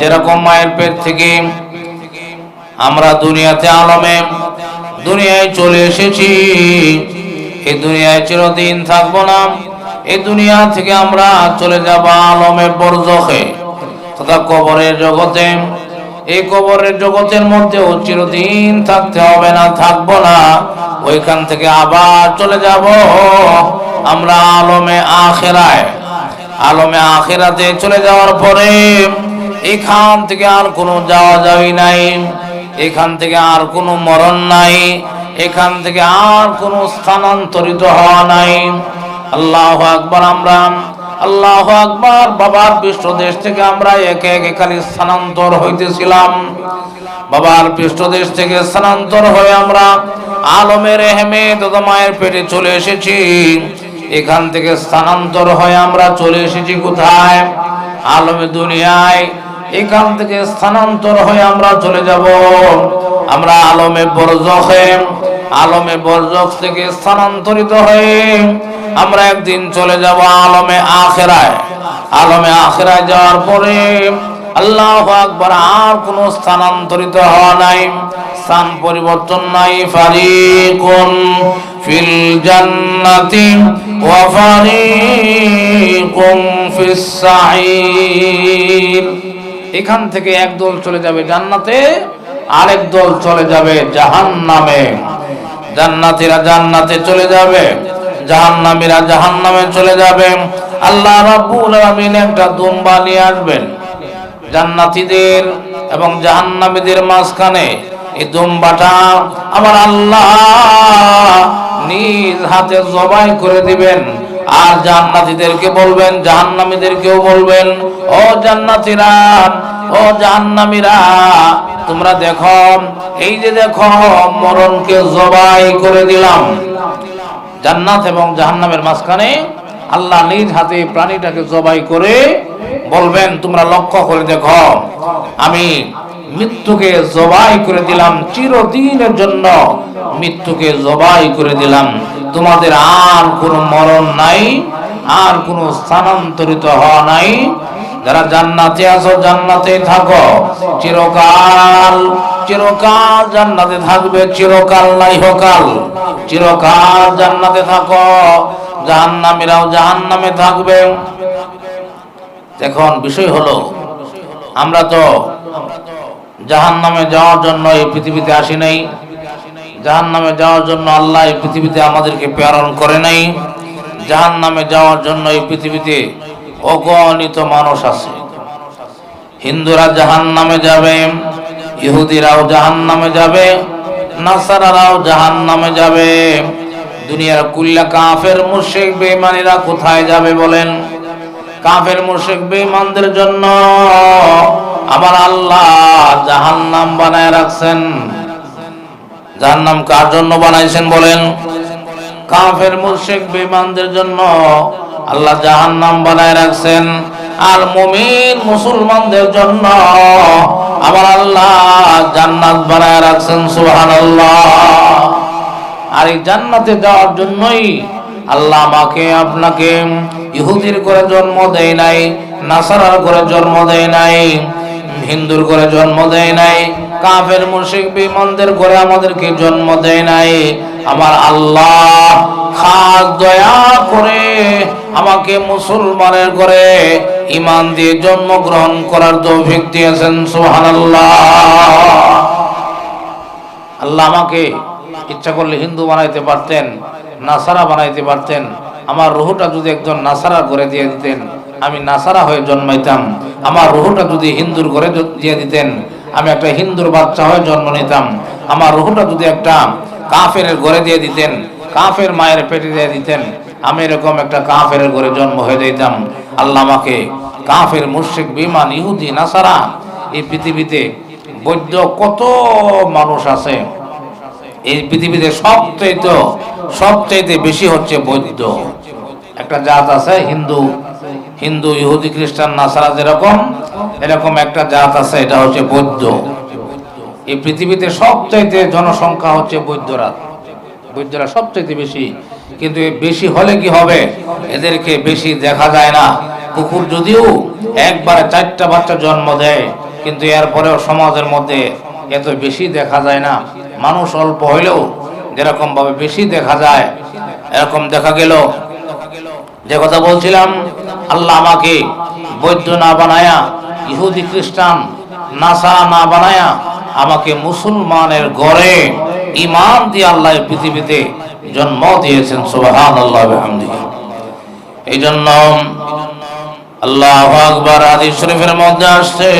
যেরকম মায়ের পেট থেকে আমরা দুনিয়াতে আলমে, দুনিয়ায় চলে এসেছি। এই দুনিয়ায় চিরদিন থাকব না। এই দুনিয়া থেকে আমরা চলে যাব আলমে বরজখে। তথা কবরের জগতে এই কবরের জগতের মধ্যেও চিরদিন থাকতে হবে না, থাকব না। ওইখান থেকে আবার চলে যাব আমরা আলমে আখেরায়। আলমে আখেরাতে চলে যাওয়ার পরে এখান থেকে আর কোনো যাওয়া যাওয়াই নাই। এখান থেকে আর কোনো মরণ নাই। এখান থেকে আর কোনো স্থানান্তরিত হওয়া নাই। আল্লাহ আকবার আমরা, আল্লাহ আকবার বাবার পৃষ্ঠদেশ থেকে আমরা একে একে খালি স্থানান্তর হইতেছিলাম। বাবার পৃষ্ঠদেশ থেকে স্থানান্তর হয়ে আমরা আলমের হেমে দাদা মায়ের পেটে চলে এসেছি। এখান থেকে স্থানান্তর হয়ে আমরা চলে এসেছি কোথায়? আলমে দুনিয়ায়। এখান থেকে স্থানান্তর হয়ে আমরা চলে যাব। আমরা আলমে বরজখে, আলমে বরজখ থেকে স্থানান্তরিত হয়ে আমরা একদিন চলে যাব আলমে আখেরায়। আলমে আখেরায় যাওয়ার পরে আল্লাহ আকবার আর কোনো স্থানান্তরিত হওয়া নাই। স্থান পরিবর্তন নাই। ফারিকুন ফিল জান্নাতি ওয়া ফারিকুম ফিস সাঈর এখান থেকে এক দল চলে যাবে জান্নাতে, আরেক দল চলে যাবে জাহান্নামে। জান্নাতীরা জান্নাতে চলে যাবে, জাহান্নামীরা জাহান্নামে চলে যাবে। আল্লাহ রাব্বুল আলামিন একটা দুম্বা নিয়ে আসবেন। জান্নাতীদের এবং জাহান্নামীদের মাঝখানে এই দুম্বাটা আমার আল্লাহ নিজ হাতে জবাই করে দিবেন। আর জান্নাতীদেরকে বলবেন, জাহান্নামীদেরকেও বলবেন, ও জান্নাতীরা, ও জাহান্নামীরা, তোমরা দেখো, এই যে দেখো, মরণকে জবাই করে দিলাম। জান্নাত এবং জাহান্নামের মাঝখানে আল্লাহ নিজ হাতে প্রাণীটাকে জবাই করে বলবেন, তোমরা লক্ষ্য করে দেখো, আমি মৃত্যুকে জবাই করে দিলাম, চিরদিনের জন্য মৃত্যুকে জবাই করে দিলাম। তোমাদের আর কোনো মরণ নাই, আর কোনো স্থানান্তরিত হওয়া নাই। যারা জান্নাতে আছো, জান্নাতে থাকো। চিরকাল চিরকাল জান্নাতে থাকবে, চিরকাল নাই হকাল চিরকাল জান্নাতে থাকো। জাহান্নামীরাও জাহান্নামে থাকবে। এখন বিষয় হলো, আমরা তো জাহান্নামে যাওয়ার জন্য এই পৃথিবীতে আসি নাই। জাহান্নামে যাওয়ার জন্য আল্লাহ এই পৃথিবীতে আমাদেরকে প্রেরণ করে নাই। জাহান্নামে যাওয়ার জন্য এই পৃথিবীতে অগণিত মানুষ আছে। হিন্দুরা জাহান নামে যাবে, ইহুদিরাও জাহান নামে যাবে, নাসারারাও জাহান নামে যাবে। দুনিয়ার কুল্লা কাফের মুশেক বেঈমানিরা কোথায় যাবে বলেন? কাফের মুশেক বেঈমানদের জন্য আমার আল্লাহ জাহান্নাম বানায় রাখছেন। জাহান্নাম কার জন্য বানাইছেন বলেন? কাফের, মুশরিক, বেঈমানদের জন্য আল্লাহ জাহান্নাম বানায় রাখছেন। আর মুমিন, মুসলমানদের জন্য আমার আল্লাহ জান্নাত বানায় রাখছেন, সুবহানাল্লাহ। আর এই জান্নাতে যাওয়ার জন্যই আল্লাহ আমাকে, আপনাকে ইহুদির করে জন্ম দেয় নাই, নাসারার করে জন্ম দেয় নাই, হিন্দুর করে জন্ম দেয় নাই কাফের মুশরিক বিমানদের করে আমাদেরকে জন্ম দেয় নাই। আমার আল্লাহ খাস দয়া করে আমাকে মুসলমানের করে ইমান দিয়ে জন্মগ্রহণ করার তৌফিক দিয়েছেন, সুবহানাল্লাহ। আল্লাহ আমাকে ইচ্ছা করলে হিন্দু বানাইতে পারতেন, নাসারা বানাইতে পারতেন। আমার রুহুটা যদি একজন নাসারা করে দিয়ে দিতেন, আমি নাসারা হয়ে জন্মাইতাম। আমার রুহুটা যদি হিন্দুর ঘরে দিয়ে দিতেন আমি একটা হিন্দুর বাচ্চা হয়ে জন্ম নিতাম। আমার রুহুটা যদি একটা কাফের ঘরে দিয়ে দিতেন, কাফের মায়ের পেটে দিয়ে দিতেন, আমি এরকম একটা কাফের ঘরে জন্ম হয়ে যেতাম। আল্লাহ আমাকে কাফের মুর্শিক বিমান ইহুদি, নাসারা এই পৃথিবীতে বৈদ্য কত মানুষ আছে। এই পৃথিবীতে সবচাইতে সবচাইতে বেশি হচ্ছে বৈদ্য। একটা জাত আছে হিন্দু হিন্দু, ইহুদি, খ্রিস্টান, নাসারা যেরকম, এরকম একটা জাত আছে, এটা হচ্ছে বৌদ্ধ। এই পৃথিবীতে সবচাইতে জনসংখ্যা হচ্ছে বৈদ্যরা বৈদ্যরা সবচাইতে বেশি। কিন্তু বেশি হলে কি হবে? এদেরকে বেশি দেখা যায় না। কুকুর যদিও একবারে চারটা বাচ্চা জন্ম দেয়, কিন্তু এরপরেও সমাজের মধ্যে এত বেশি দেখা যায় না। মানুষ অল্প হইলেও যেরকম ভাবে বেশি দেখা যায়, এরকম দেখা গেল যে কথা বলছিলাম, আল্লাহ আমাকে বৈদ্য না বানায়া, ইহুদি, খ্রিস্টান নাসারা না বানায়া আমাকে মুসলমানের গড়ে ইমান দিয়ে আল্লাহ পৃথিবীতে জন্ম দিয়েছেন সুবাহান আল্লাহ এই জন্য আল্লাহ আকবর আদি শরীফের মধ্যে আসছে,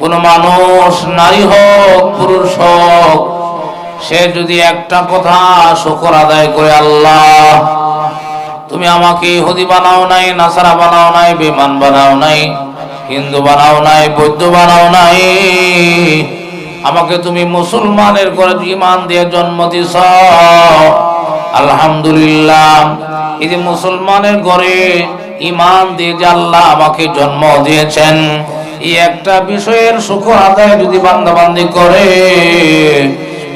কোন মানুষ নারী হোক, পুরুষ হোক, সে যদি একটা কথা শুকর আদায় করে আল্লাহ তুমি আমাকে ইহুদি বানাও নাই, নাসারা বানাও নাই বিমান বানাও নাই, হিন্দু বানাও নাই, বৌদ্ধ বানাও নাই। আমাকে তুমি মুসলমানের করে ইমান দিয়ে জন্ম দিছ। আলহামদুলিল্লাহ। এই যে মুসলমানের ঘরে ইমান দিয়ে যে আল্লাহ আমাকে জন্ম দিয়েছেন, এই একটা বিষয়ের সুখ আদায় যদি বান্দাবান্দি করে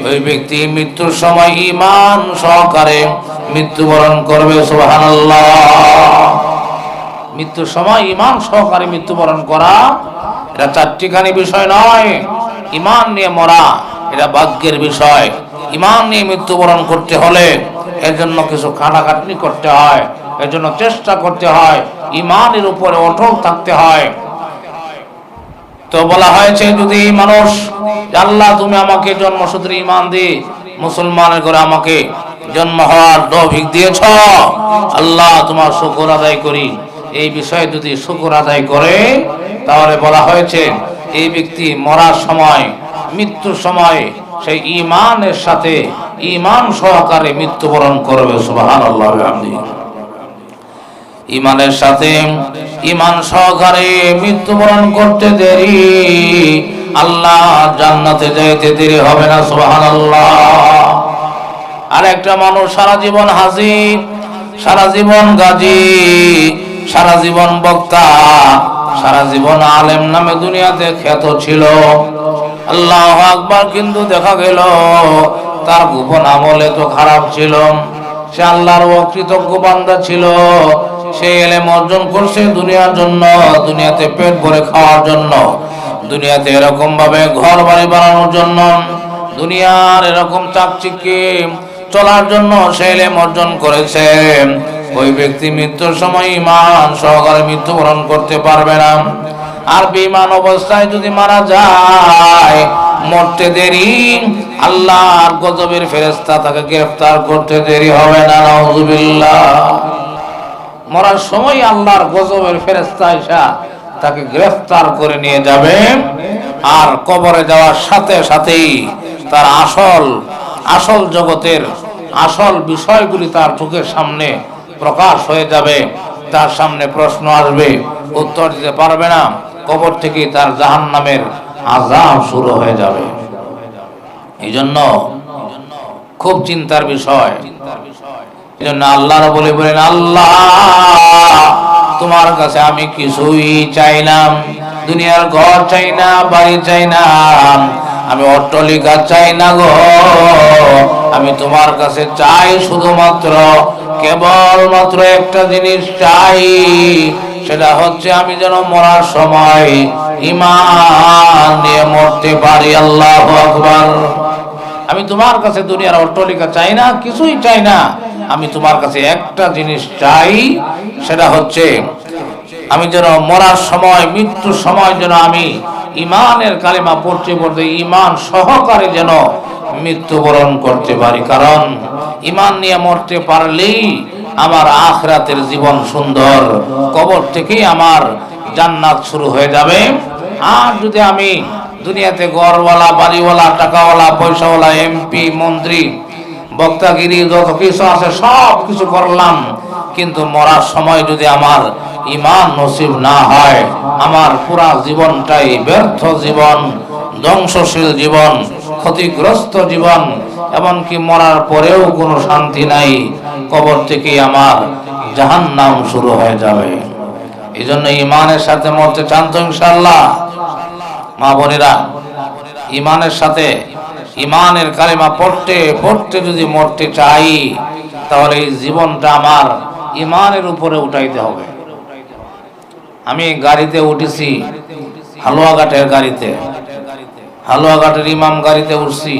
ওই ব্যক্তি মৃত্যুর সময় ইমান সহকারে মৃত্যুবরণ করবে, সুবহানাল্লাহ। মৃত্যুর সময় ইমান সহকারে মৃত্যুবরণ করা, এটা চারটিখানি বিষয় নয়। ইমান নিয়ে মরা, এটা ভাগ্যের বিষয়। ইমান নিয়ে মৃত্যুবরণ করতে হলে এর জন্য কিছু খাটাখাটনি করতে হয়, এর জন্য চেষ্টা করতে হয়। ইমানের উপরে অটল থাকতে হয়। তো বলা হয়েছে, যদি মানুষ আল্লাহ তুমি আমাকে জন্মসূত্রে ইমান দি, মুসলমানের করে আমাকে জন্ম হওয়ার তৌফিক দিয়েছ, আল্লাহ তোমার শুকর আদায় করি। এই বিষয়ে যদি শুকর আদায় করে, তাহলে বলা হয়েছে, এই ব্যক্তি মরার সময়, মৃত্যুর সময়, সেই ইমানের সাথে ইমান সহকারে মৃত্যুবরণ করবে সুবাহান আল্লাহ ইমানের সাথে ইমান সহকারে মৃত্যুবরণ করতে দেরি। আল্লাহ জান্নাতে যাইতে দেরি হবে না সুবাহান আর একটা মানুষ সারা জীবন হাসি সারা জীবন গাজী, সারা জীবন বক্তা, সারা জীবন আলেম নামে দুনিয়াতে খ্যাত ছিল। আল্লাহ আকবার কিন্তু দেখা গেল, তার গোপন আমলে তো খারাপ ছিল। সে আল্লাহর অকৃতজ্ঞ বান্দা ছিল। সে এলেম অর্জন করছে দুনিয়ার জন্য, দুনিয়াতে পেট ভরে খাওয়ার জন্য, দুনিয়াতে এরকম ভাবে ঘর বাড়ি বানানোর জন্য, দুনিয়ার এরকম চাকচিকে চলার জন্য সে এলেম অর্জন করেছে। ওই ব্যক্তি মৃত্যুর সময় ইমান সহকারে মৃত্যুবরণ করতে পারবে না। আর বিমান অবস্থায় যদি মারা যায় মরতে দেরি, আল্লাহর গজবের ফেরেস্তা তাকে গ্রেফতার করতে দেরি হবে না মরার সময় আল্লাহর গজবের ফেরেস্তা এসা তাকে গ্রেফতার করে নিয়ে যাবে, আর কবরে যাওয়ার সাথে সাথেই তার আসল আসল জগতের আসল বিষয়গুলি তার চোখের সামনে প্রকাশ হয়ে যাবে, তার সামনে প্রশ্ন আসবে, উত্তর দিতে পারবে না, কবর থেকে তার জাহান নামের আজাব শুরু হয়ে যাবে। এই জন্য খুব চিন্তার বিষয়। এই জন্য আল্লাহর বলে বলেন, আল্লাহ, তোমার কাছে আমি কিছুই চাই না। দুনিয়ার ঘর চাই না, বাড়ি চাই না। আমি অট্টলিকা চাই না গো। আমি তোমার কাছে চাই শুধুমাত্র কেবল মাত্র একটা জিনিস চাই। সেটা হচ্ছে আমি যেন মরার সময় ইমান নিয়ে মরতে পারি, আল্লাহ আকবার। আমি তোমার কাছে দুনিয়ার অট্টলিকা চাই না, কিছুই চাই না। আমি তোমার কাছে একটা জিনিস চাই, সেটা হচ্ছে আমি যেন মরার সময় মৃত্যুর সময় যেন আমি ইমানের কালিমা পড়তে পড়তে ইমান সহকারে যেন মৃত্যুবরণ করতে পারি। কারণ ইমান নিয়ে মরতে পারলেই আমার আখরাতের জীবন সুন্দর। কবর থেকেই আমার জান্নাত শুরু হয়ে যাবে। আর যদি আমি দুনিয়াতে গড়ওয়ালা বাড়িওয়ালা, টাকাওয়ালা, পয়সাওয়ালা, এমপি, মন্ত্রী, বক্তাগিরি, যত কিছু আছে সব কিছু করলাম। কিন্তু মরার সময় যদি আমার ইমান নসিব না হয়, আমার পুরা জীবনটাই ব্যর্থ জীবন, ধ্বংসশীল জীবন, ক্ষতিগ্রস্ত জীবন, এমনকি মরার পরেও কোনো শান্তি নাই। কবর থেকে আমার জাহান নাম শুরু হয়ে যাবে। এই জন্য ইমানের সাথে মরতে চান তো ইনশাল্লাহ মা বোনেরা ইমানের সাথে ইমানের কালিমা পড়তে পড়তে যদি মরতে চাই, তাহলে এই জীবনটা আমার ইমানের উপরে উঠাইতে হবে। আমি গাড়িতে উঠেছি হালুয়াঘাটের গাড়িতে। হালুয়াঘাটের ইমাম গাড়িতে উঠছি।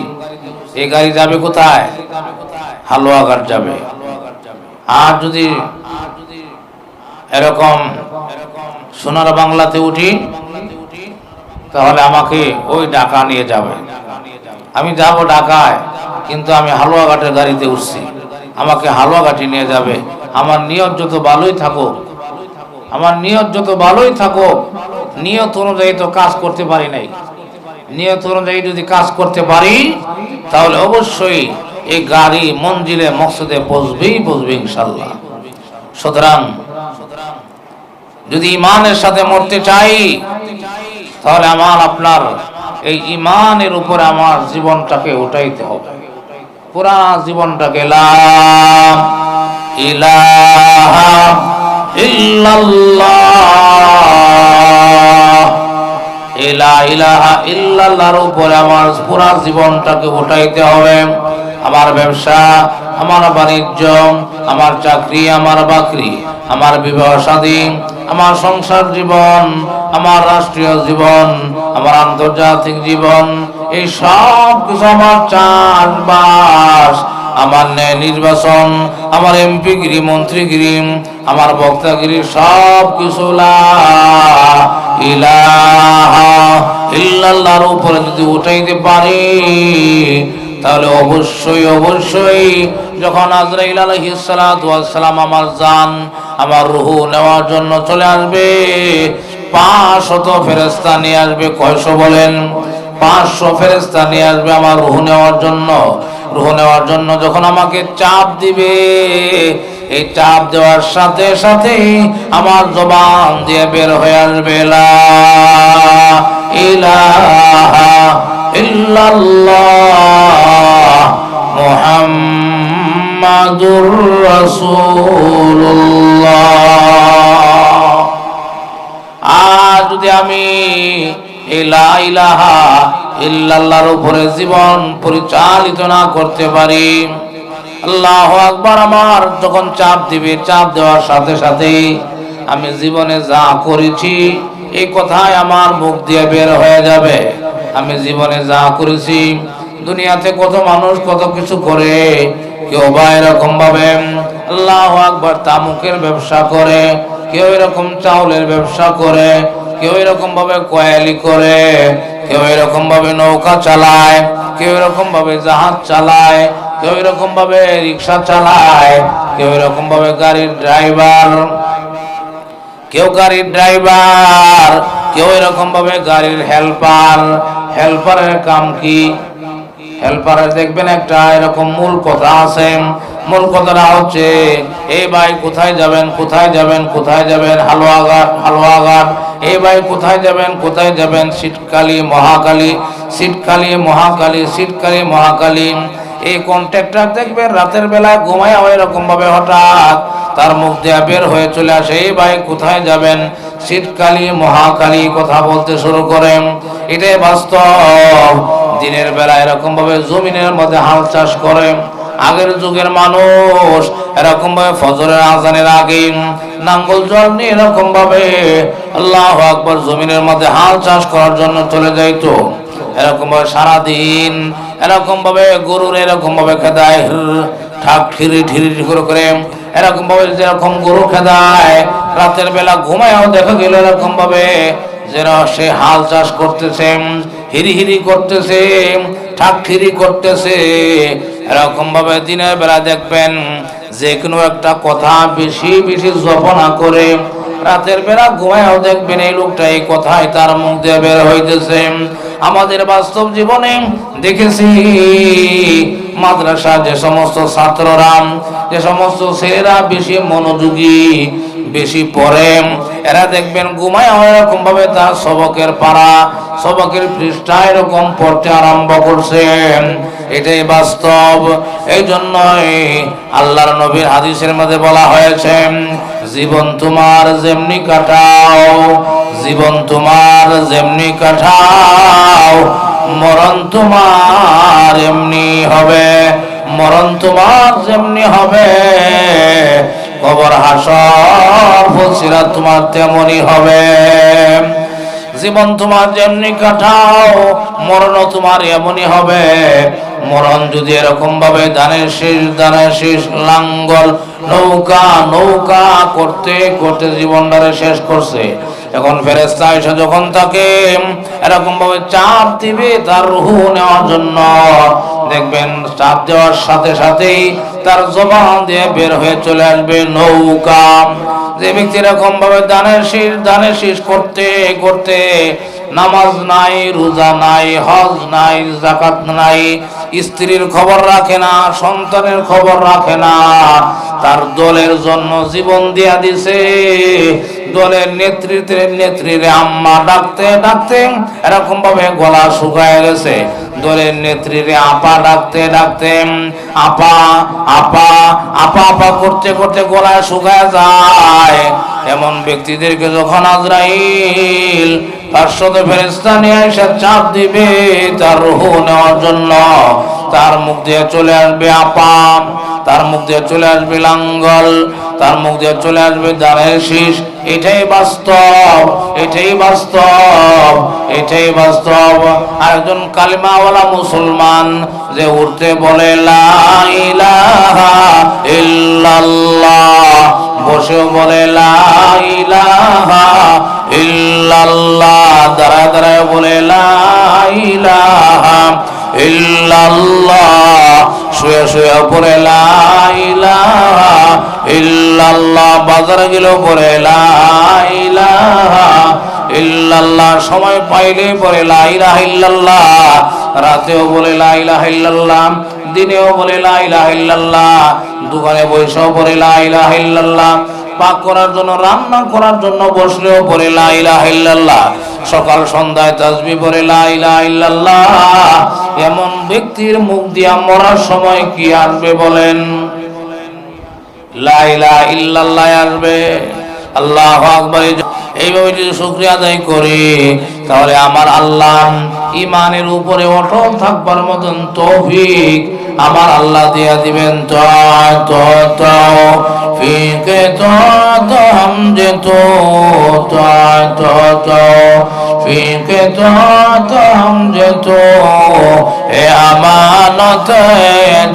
এই গাড়ি যাবে কোথায়? হালুয়াঘাট যাবে। আর যদি এরকম সোনার বাংলাতে উঠি, তাহলে আমাকে ওই ঢাকা নিয়ে যাবে। আমি যাব ঢাকায়, কিন্তু আমি হালুয়াঘাটের গাড়িতে উঠছি। আমাকে হালুয়াঘাটে নিয়ে যাবে। আমার নিয়ত যত ভালোই থাকুক, আমার নিয়ত যত ভালোই থাকুক, নিয়ত অনুযায়ী তো কাজ করতে পারি নাই। নিয়ত অনুযায়ী যদি কাজ করতে পারি, তাহলে অবশ্যই এই গাড়ি মঞ্জিলে, মকসদে বসবেই বসবে ইনশাল্লাহ। সুতরাং যদি ইমানের সাথে মরতে চাই, তাহলে আমার আপনার এই ইমানের উপরে আমার জীবনটাকে উঠাইতে হবে। পুরা জীবনটাকে ইলাহা ইল্লাল্লাহ। উপরে আমার পুরা জীবনটাকে উঠাইতে হবে। আমার ব্যবসা, আমার বাণিজ্য, আমার চাকরি, আমার বাকরি, আমার বিবাহ শাদী আমার সংসার জীবন, আমার রাষ্ট্রীয় জীবন, আমার আন্তর্জাতিক জীবন, এই সব কিছু আমার চাষবাস, আমার ন্যায় নির্বাচন, আমার এমপিগিরি, মন্ত্রীগিরি, আমার বক্তাগিরি, সব কিছু ইলাহা ইল্লাল্লাহর উপরে যদি উঠাইতে পারি তাহলে অবশ্যই অবশ্যই যখন আজরাইল আলাইহিস সালাতু ওয়াস সালাম আমার জান, আমার রুহু নেওয়ার জন্য চলে আসবে, পাঁচশত ফেরেশতা নিয়ে আসবে, কয়শো বলেন? পাঁচশো ফেরেশতা নিয়ে আসবে আমার রুহু নেওয়ার জন্য। রুহু নেওয়ার জন্য যখন আমাকে চাপ দিবে, এই চাপ দেওয়ার সাথে সাথে আমার জবান দিয়ে বের হয়ে আসবে ইলাহা ইল্লাল্লাহ মুহাম্মাদুর রাসূলুল্লাহ। আর যদি আমি ইলাহা ইল্লাল্লাহর উপরে জীবন পরিচালিত না করতে পারি, আল্লাহ আকবার আমার যখন চাপ দিবে, চাপ দেওয়ার সাথে সাথে আমি জীবনে যা করেছি এই কথাই আমার মুখ দিয়ে বের হয়ে যাবে। আমি জীবনে যা করেছি, দুনিয়াতে কত মানুষ কত কিছু করে, কেউ বা এরকম ভাবে আল্লাহ আকবার তামুকের ব্যবসা করে, কেউ এরকম চাউলের ব্যবসা করে, কেউ এরকম ভাবে কয়ালি করে, কেউ এরকম ভাবে নৌকা চালায়, কেউ এরকম ভাবে জাহাজ চালায়, কেউ এরকম ভাবে রিক্সা চালায়, কেউ এরকম ভাবে গাড়ির ড্রাইভার। কেউ গাড়ির ড্রাইভার, কেউ এরকম ভাবে গাড়ির হেল্পার। হেল্পারের কাম কি? হেল্পারের দেখবেন একটা এরকম মূল কথা আছে। মূল কথাটা হচ্ছে এই ভাই কোথায় যাবেন কোথায় যাবেন কোথায় যাবেন? হালুয়াঘাট হালুয়াঘাট। এই ভাই কোথায় যাবেন কোথায় যাবেন? শীতকালী, মহাকালী। শীতকালী মহাকালী শীতকালী, মহাকালী। এই কন্ট্রাক্টর দেখবেন রাতের বেলায় ঘুমায় এরকম ভাবে হঠাৎ তার মুখ দিয়ে বের হয়ে চলে আসে, এই ভাই কোথায় যাবেন? শীতকালী, মহাকালী কথা বলতে শুরু করেন এটাই বাস্তব। দিনের বেলা এরকম ভাবে জমিনের মধ্যে হাল চাষ করে। আগের যুগের মানুষ এরকম ভাবে ফজরের আজানের আগে নাঙ্গল জল নিয়ে এরকম ভাবে আল্লাহ আকবর জমিনের মধ্যে হাল চাষ করার জন্য চলে যাইতো। এরকম ভাবে সারাদিন এরকম ভাবে গরুর এরকম ভাবে খেদায়, ঠাক ঠিরি ঠিরি করে করে এরকম ভাবে যেরকম গরু খেদায়, রাতের বেলা ঘুমায়ও দেখা গেল এরকম ভাবে। যারা সে হাল চাষ করতেছে, হিরি হিরি করতেছে, ঠাক ঠিরি করতেছে, এরকম ভাবে দিনের বেলা দেখবেন যে কোনো একটা কথা বেশি বেশি জপনা করে রাতের বেলা ঘুমায় দেখবেন এই লোকটা এই কথাই তার মুখ দিয়ে বের হইতেছে। আমাদের বাস্তব জীবনে দেখেছি মাদ্রাসা যে সমস্ত ছাত্ররা, যে সমস্ত ছেলেরা বেশি মনোযোগী বেশি পড়ে। এরা দেখবেন ঘুমায় এরকম ভাবে তার সবকের পাড়া, সবকের পৃষ্ঠা এরকম পড়তে আরম্ভ করছেন এটাই বাস্তব। এই জন্যই আল্লাহর নবীর হাদিসের মধ্যে বলা হয়েছে, জীবন তোমার যেমনি কাটাও, জীবন তোমার যেমনি কাটাও, মরণ তোমার এমনি হবে, মরণ তোমার যেমনি হবে। কবর হাসর তোমার তেমনই হবে। জীবন তোমার যেমনি কাটাও, মরণ তোমার এমনই হবে। মরণ যদি এরকম ভাবে দানের শেষ দানের শেষ, লাঙ্গল, নৌকা নৌকা করতে করতে জীবনটারে শেষ করছে এখন ফেরেস্তা এসে যখন তাকে এরকম ভাবে চাপ দিবে তার রুহু নেওয়ার জন্য, দেখবেন চাপ দেওয়ার সাথে সাথেই তার জবান দিয়ে বের হয়ে চলে আসবে নৌকা। যে ব্যক্তি এরকম ভাবে দানের শীষ দানের শীষ করতে করতে নামাজ নাই, রোজা নাই, হজ নাই জাকাত নাই, স্ত্রীর খবর রাখে না, সন্তানের খবর রাখে না, তার দলের জন্য জীবন দিয়া দিছে। দলের নেতৃত্বের নেত্রীরে আম্মা ডাকতে ডাকতে এরকম ভাবে গলা শুকায় গেছে। দলের নেত্রীরে আপা ডাকতে ডাকতে, আপা আপা আপা আপা করতে করতে গলা শুকায় যায়। এমন ব্যক্তিদেরকে যখন আজরাইল পার্শ্বদে ফেরেস্তা নিয়ে এসে চাপ দিবে তার রুহু নেওয়ার জন্য, তার মুখ দিয়ে চলে আসবে আপা, তার মুখ দিয়ে চলে আসবে লাঙ্গল, তার মুখ দিয়ে চলে আসবে দাঁড়ের শীষ এটাই বাস্তব এটাই বাস্তব এটাই বাস্তব। একজন কালিমাওয়ালা মুসলমান যে উঠতে বলে, লা ইলাহা ইল্লাল্লাহ বসেও বলে দাঁড়ায় দাঁড়ায় বলে, লা ইলাহা ইল্লাল্লাহ। শুয়ে শুয়ে পড়ে লা ইলাহা ইল্লাল্লাহ। বাজারে গেল পড়ে লা ইলাহা ইল্লাল্লাহ। সময় পাইলে পড়ে লা ইলাহা ইল্লাল্লাহ। রাতেও বলে লা ইলাহা ইল্লাল্লাহ। দিনেও বলে লা ইলাহা ইল্লাল্লাহ। দোকানে বসেও পড়ে লা ইলাহা ইল্লাল্লাহ। পাক করার জন্য, রান্না করার জন্য বসলেও পরে লা ইলাহা ইল্লাল্লাহ। সকাল সন্ধ্যায় তাসবি পরে লা ইলাহা এমন ব্যক্তির মুখ দিয়া মরার সময় কি আসবে বলেন? লা ইলাহা ইল্লাল্লাহ আসবে। আল্লাহু আকবার। এইভাবে যদি শুক্রিয়া আদায় করি, তাহলে আমার আল্লাহ ইমানের উপরে অটল থাকবার মতন তৌফিক আমার আল্লাহ দিয়া দিবেন। তো তো তো, ফিকে তো তো। ফিকে যেত, এ আমানত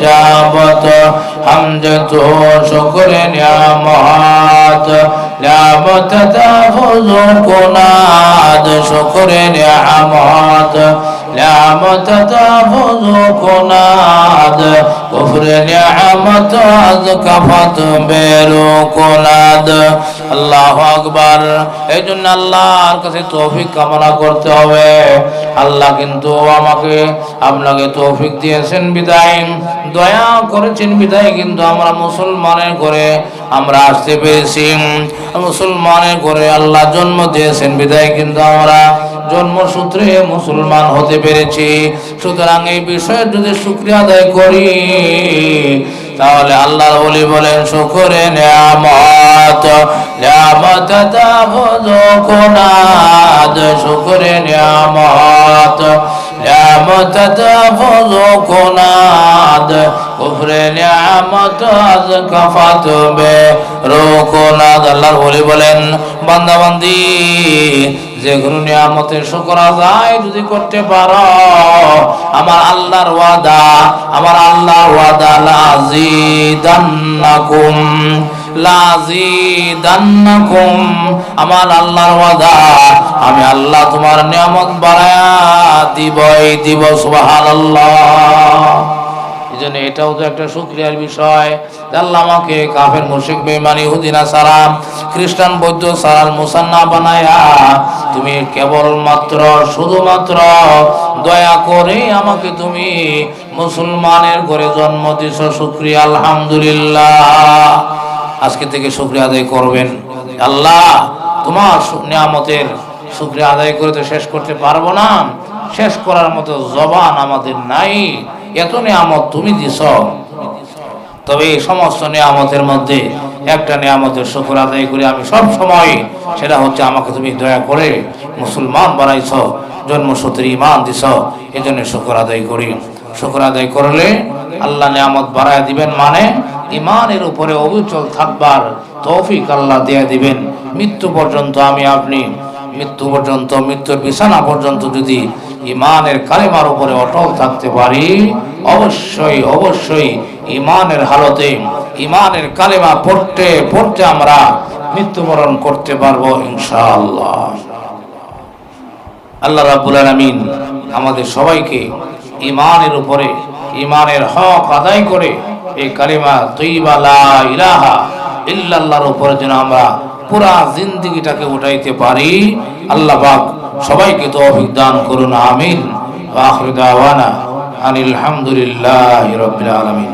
যাবত হাম যেত তো নিয়ামত। নিয়ামত তা হুজুর কোনাদ শুকরে নিয়ামত। কুফরে নিয়ামত আজ কাফাত বেরু কুনাদ আল্লাহু আল্লাহর কাছে তৌফিক কামনা করতে হবে। আল্লাহ কিন্তু আমাকে, আপনাকে তৌফিক দিয়েছেন বিদায়। দয়া করেছেন বিদায় কিন্তু আমরা মুসলমানের করে আমরা আসতে পেরেছি। মুসলমানের করে আল্লাহ জন্ম দিয়েছেন বিদায় কিন্তু আমরা জন্মসূত্রে মুসলমান হতে পেরেছি। সুতরাং এই বিষয়ে যদি শুক্রিয়া আদায় করি, তাহলে আল্লাহ বলি বলেন, শুকরে নিয়ামত নিয়ামত কুনাদ, শুকরে নিয়ামত নিয়ামত কুনাদ, কুফরে নিয়ামত আজ কাফাত বে রুকুনাদ আল্লাহর বলি বলেন বান্দা বান্দি যে কোনো নিয়ামতের শুকর আদায় যদি করতে পারো, আমার আল্লাহর ওয়াদা, আমার আল্লাহর ওয়াদা লাজিদান্নাকুম লাজিদান্নাকুম। আমার আল্লাহর ওয়াদা, আমি আল্লাহ তোমার নিয়ামত বাড়ায়া দিবই, দিব সুবহানাল্লাহ। এই এটাও তো একটা শুক্রিয়ার বিষয় আল্লাহ আমাকে কাফের মুশিক বেমানি হুদিনা সালাম খ্রিস্টান, বৌদ্ধ সালাল মুসান্না বানায়া তুমি কেবলমাত্র, শুধুমাত্র দয়া করে আমাকে তুমি মুসলমানের ঘরে জন্ম দিছ শুক্রিয়া আলহামদুলিল্লাহ। আজকে থেকে শুক্রিয়া আদায় করবেন। আল্লাহ তোমার নিয়ামতের শুক্রিয়া আদায় করে তো শেষ করতে পারব না। শেষ করার মতো জবান আমাদের নাই। এত নিয়ামত তুমি দিছ। তবে এই সমস্ত নিয়ামতের মধ্যে একটা নিয়ামতের শুকুর আদায় করি আমি সব সময়। সেটা হচ্ছে আমাকে তুমি দয়া করে মুসলমান বানাইছ, জন্মসূত্রে ইমান দিছ এই জন্য শুক্র আদায় করি। শুক্র আদায় করলে আল্লাহ নিয়ামত বাড়ায় দিবেন মানে ইমানের উপরে অবিচল থাকবার তৌফিক আল্লাহ দিয়ে দিবেন। মৃত্যু পর্যন্ত আমি আপনি মৃত্যু পর্যন্ত, মৃত্যুর বিছানা পর্যন্ত যদি ইমানের কালেমার উপরে অটল থাকতে পারি, অবশ্যই অবশ্যই ইমানের হালতে, ইমানের কালেমা পড়তে পড়তে আমরা মৃত্যুবরণ করতে পারব ইনশাআল্লাহ। আল্লাহ রাব্বুল আলামিন আমাদের সবাইকে ইমানের উপরে, ইমানের হক আদায় করে এই কালিমা তৈবা লা ইলাহা ইল্লাল্লাহর উপরে যেন আমরা পুরা জিন্দিগিটাকে উঠাইতে পারি। আল্লাহ পাক সবাইকে তো অভিজ্ঞান করুন, আমিন। আলহামদুলিল্লাহ আখিরু দাওয়ানা আনিল রাব্বিল আলামিন।